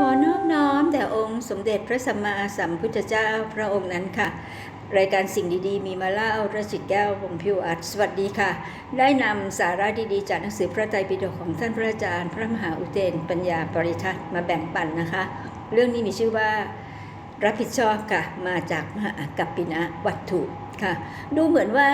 ขอนอบน้อมแด่องค์สมเด็จพระสัมมาสัมพุทธเจ้าพระองค์นั้นค่ะ รายการสิ่งดีๆ มีมาเล่าระจิตแก้ววงพิวอัดสวัสดีค่ะ ได้นำสาระดีๆ จากหนังสือพระไตรปิฎกของท่านพระอาจารย์พระมหาอุเทนปัญญาปริทัศน์มาแบ่งปันนะคะ เรื่องนี้มีชื่อว่ารับผิดชอบค่ะ มาจากมหากัปปินะวัตถุค่ะ ดูเหมือนว่า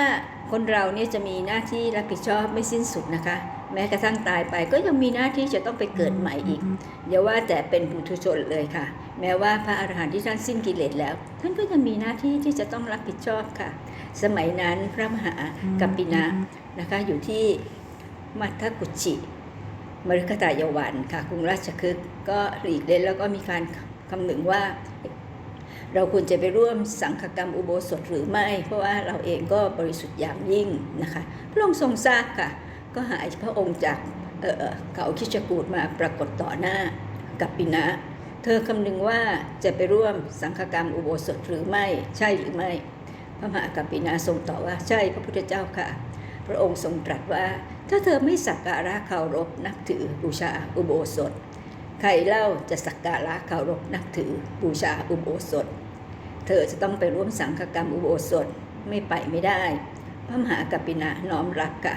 คนเราเนี่ยจะมีหน้าที่รับผิดชอบไม่สิ้นสุดนะคะ แม้กระทั่งตายไปก็ยังมีหน้าที่จะต้องไปเกิดใหม่อีกอย่าว่าแต่เป็นปุถุชนเลยค่ะ แม้ว่าพระอาหารหันต์ที่ท่านสิ้นกิเลสแล้ว ท่านก็ยังมีหน้าที่ที่จะต้องรับผิดชอบค่ะ สมัยนั้นพระมหากัปปินะนะคะอยู่ที่มัทธกุชิมฤคตายวันค่ะกรุงราชคฤห์ก็หลีกเล่นแล้วก็มีการคำนึงว่า เราควรจะไปร่วมสังฆกรรมอุโบสถหรือไม่ เพราะว่าเราเองก็บริสุทธิ์อย่างยิ่งนะคะ พระองค์ทรงทราบค่ะ ก็หายพระองค์จากเอ่อเขาคิชกูดมาปรากฏต่อหน้ากับปินะ เธอคำนึงว่าจะไปร่วมสังฆกรรมอุโบสถหรือไม่ใช่หรือไม่ พระมหากัปปินาทรงตอบว่าใช่พระพุทธเจ้าค่ะ พระองค์ทรงตรัสว่า ถ้าเธอไม่สักการะเคารพนับถือบูชาอุโบสถ ใครเล่าจะสักการะเคารพนับถือบูชาอุโบสถ เธอจะต้องไปร่วมสังฆกรรมอุโบสถไม่ไปไม่ได้ พระมหากัปปินะน้อมรับค่ะ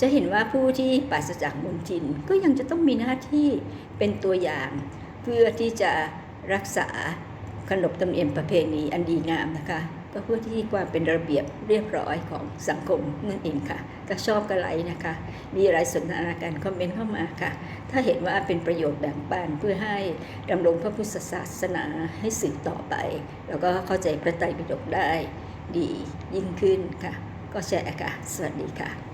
จะเห็นว่าผู้ที่ปราศจากมนทินก็ยังจะต้องมีหน้าที่เป็นตัวอย่าง เพื่อที่จะรักษาขนบธรรมเนียมประเพณีอันดีงามนะคะก็เพื่อที่ความเป็นระเบียบเรียบร้อยของสังคมนั่นเองค่ะ ก็ชอบก็ไลนะคะ มีอะไรสนทนากันคอมเมนต์เข้ามาค่ะ ถ้าเห็นว่าเป็นประโยชน์แบ่งปันเพื่อให้ดำรงพระพุทธศาสนาให้สืบต่อไป แล้วก็เข้าใจพระไตรปิฎกได้ดียิ่งขึ้นค่ะ ก็แชร์ค่ะ สวัสดีค่ะ